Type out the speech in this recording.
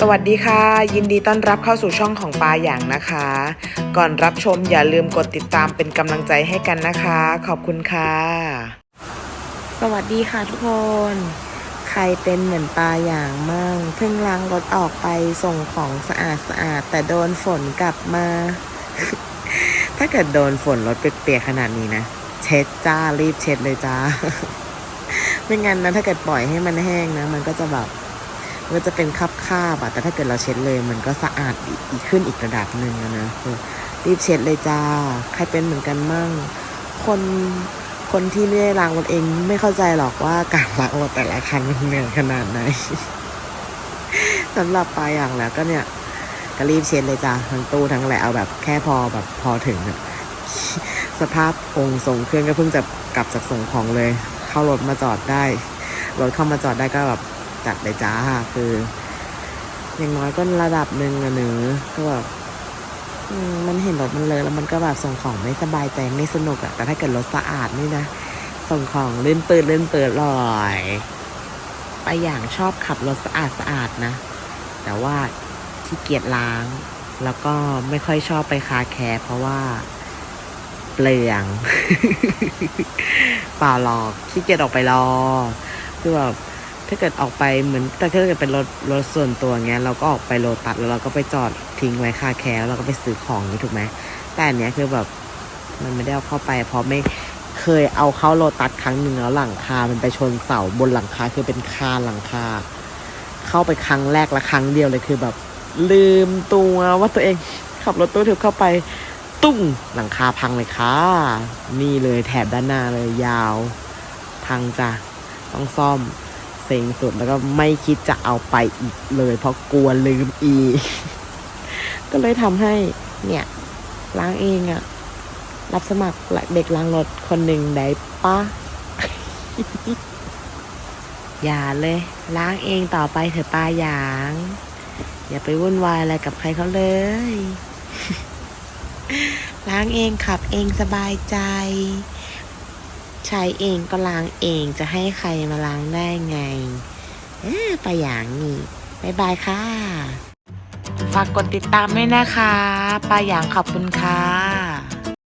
สวัสดีค่ะ ยินดีต้อนรับเข้าสู่ช่องของปาอย่างนะคะ ก่อนรับชมอย่าลืมกดติดตามเป็นกำลังใจให้กันนะคะ ขอบคุณค่ะ สวัสดีค่ะทุกคน ใครเป็นเหมือนปาอย่างมั่งเพิ่งล้างรถออกไปส่งของสะอาดสะอาดแต่โดนฝนกลับมา ถ้าเกิดโดนฝนรถเปียกๆขนาดนี้นะ เช็ดจ้ารีบเช็ดเลยจ้า ไม่งั้นนะถ้าเกิดปล่อยให้มันแห้งนะ มันก็จะแบบ มันจะเป็นคราบคาบอะแต่ถ้าเกิดเราเช็ดเลย มันก็สะอาดอีกขึ้นอีกระดับหนึ่งนะคือรีบเช็ดเลยจ้า ใครเป็นเหมือนกันมั่ง คนคนที่ไม่ได้ล้างรถเองไม่เข้าใจหรอกว่าการล้างรถแต่ละคันมันเหนื่อยขนาดไหนสำหรับปลายอย่างแล้วก็เนี่ยก็รีบเช็ดเลยจ้าทั้งตู้ทั้งแหละเอาแบบแค่พอแบบพอถึงอะสภาพองค์ส่งเครื่องก็เพิ่งจะกลับจากส่งของเลย เข้ารถมาจอดได้รถเข้ามาจอดได้ก็แบบ จัดเลยจ้าคืออย่างน้อยก็ระดับหนึ่งอะเนอะก็แบบมันเห็นรถมันเลยแล้วมันก็แบบส่งของไม่สบายใจไม่สนุกอะแต่ถ้าเกิดรถสะอาดนี่นะ ส่งของเลื่นปืนลื่นเปิดลอยไปอย่างชอบขับรถสะอาดสะอาดนะ แต่ว่าขี้เกียจล้าง แล้วก็ไม่ค่อยชอบไปคาแคร์เพราะว่าเปลืองเปล่าหรอกขี้เกียจออกไปรอคือแบบ ถ้าเกิดออกไปเหมือนแต่ถ้าเกิดเป็นรถรถส่วนตัวเงี้ยเราก็ออกไปโลตัสแล้วเราก็ไปจอดทิ้งไว้คาแคร์แล้วเราก็ไปซื้อของนี่ถูกไหมแต่อันเนี้ยคือแบบมันไม่ได้เอาเข้าไป เพราะไม่เคยเอาเข้าโลตัสครั้งหนึ่งแล้วหลังคา มันไปชนเสาบนหลังคาคือเป็นคาหลังคา เข้าไปครั้งแรกและครั้งเดียวเลยคือแบบ ลืมตัวว่าตัวเองขับรถตู้ถึงเข้าไป ตุ้งหลังคาพังเลยค่ะ นี่เลยแถบด้านหน้าเลยยาว พังจ้ะต้องซ่อม เซ็งสุดแล้วก็ไม่คิดจะเอาไปอีกเลย เพราะกลัวลืมอีก ก็เลยทำให้เนี่ยล้างเองอะรับสมัครเด็กล้างรถคนหนึ่งได้ปะอย่าเลย ล้างเองต่อไปเถอะปาหยาง อย่าไปวุ่นวายอะไรกับใครเขาเลย ล้างเองขับเองสบายใจ ช้เองก็ล้างเองจะให้ใครมาล้างได้ไงไปอย่างนี้บายบายค่ะ ฝากกดติดตามด้วยนะคะปาหยางขอบคุณค่ะ